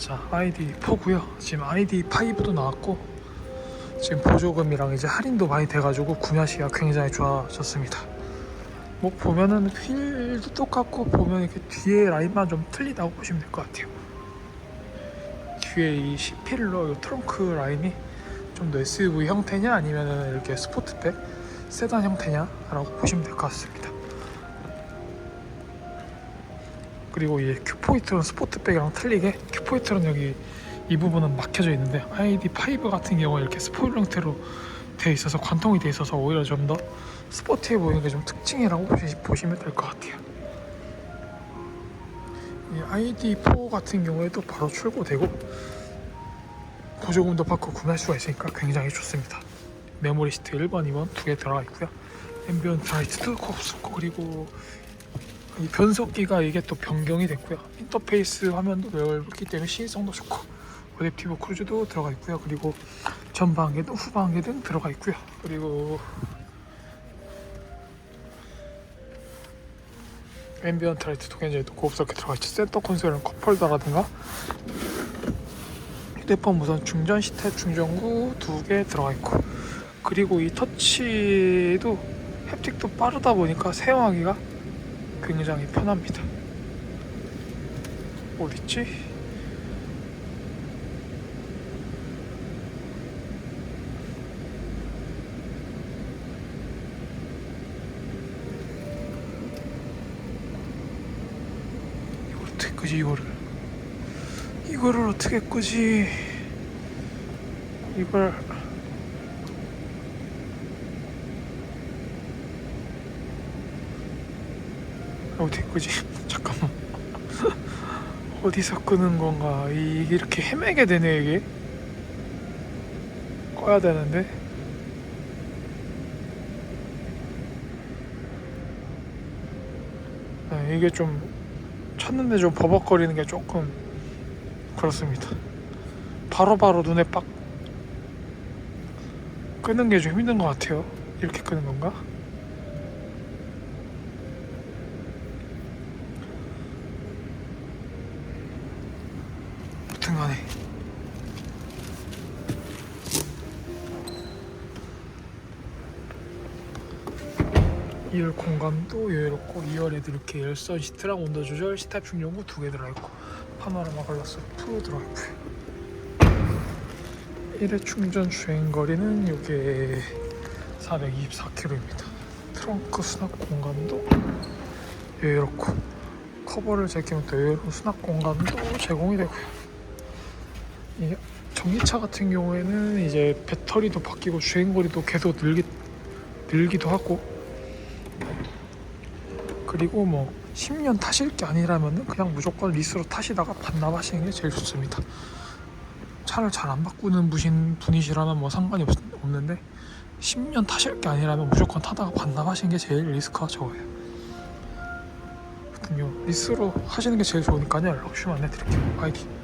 자 아이디 4고요. 지금 아이디 5도 나왔고 지금 보조금이랑 이제 할인도 많이 돼가지고 구매하시기가 굉장히 좋아졌습니다. 뭐 보면은 휠도 똑같고 보면 이렇게 뒤에 라인만 좀 틀리다고 보시면 될 것 같아요. 뒤에 이 C필러 이 트렁크 라인이 좀 더 SUV 형태냐 아니면은 이렇게 스포트백 세단 형태냐 라고 보시면 될 것 같습니다 그리고 이 큐포이트는 스포트백이랑 틀리게 큐포이트는 여기 이 부분은 막혀져 있는데 ID5 같은 경우에 이렇게 스포일 형태로 돼 있어서 관통이 돼 있어서 오히려 좀 더 스포티해 보이는 게 좀 특징이라고 보시, 보시면 될 것 같아요. 이 ID4 같은 경우에도 바로 출고되고 보조금도 받고 구매할 수가 있으니까 굉장히 좋습니다. 메모리 시트 1번, 2번 두 개 들어가 있고요. 앰비언트 라이트도 없었고 그리고 이 변속기가 이게 또 변경이 됐고요. 인터페이스 화면도 넓기 때문에 시인성도 좋고 어댑티브 크루즈도 들어가 있고요. 그리고 전방계등 후방계등 들어가 있고요. 그리고 앰비언트 라이트도 굉장히 또 고급스럽게 들어가 있죠. 센터 콘솔은 컵홀더라든가 휴대폰 무선 충전 시트 충전구 두 개 들어가 있고 그리고 이 터치도 햅틱도 빠르다 보니까 사용하기가 굉장히 편합니다. 어딨지? 이걸 어떻게 끄지 이거를 이거를 어떻게 끄지 이걸 어떻게 끄지? 잠깐만. 어디서 끄는 건가? 이- 이렇게 헤매게 되네 이게. 꺼야 되는데. 네, 이게 좀 찾는데 좀 버벅거리는 게 조금 그렇습니다. 바로바로 눈에 빡 끄는 게 좀 힘든 것 같아요. 이렇게 끄는 건가? 아무튼 간에 이열 공간도 여유롭고 2열에도 이렇게 열선 시트랑 온도 조절 시탑 충전구 두 개 들어있고 파노라마 글라스 프 들어있고요 1회 충전 주행거리는 이게 424km입니다 트렁크 수납 공간도 여유롭고 커버를 제끼면 또 여유로운 수납 공간도 제공이 되고요 이 전기차 같은 경우에는 이제 배터리도 바뀌고 주행거리도 계속 늘기, 늘기도 하고. 그리고 뭐 10년 타실 게 아니라면 그냥 무조건 리스로 타시다가 반납하시는 게 제일 좋습니다. 차를 잘 안 바꾸는 분이신 분이시라면 뭐 상관이 없, 없는데 10년 타실 게 아니라면 무조건 타다가 반납하시는 게 제일 리스크가 적어요. 아무튼요. 리스로 하시는 게 제일 좋으니까요. 럭슈만 해드릴게요. 아이디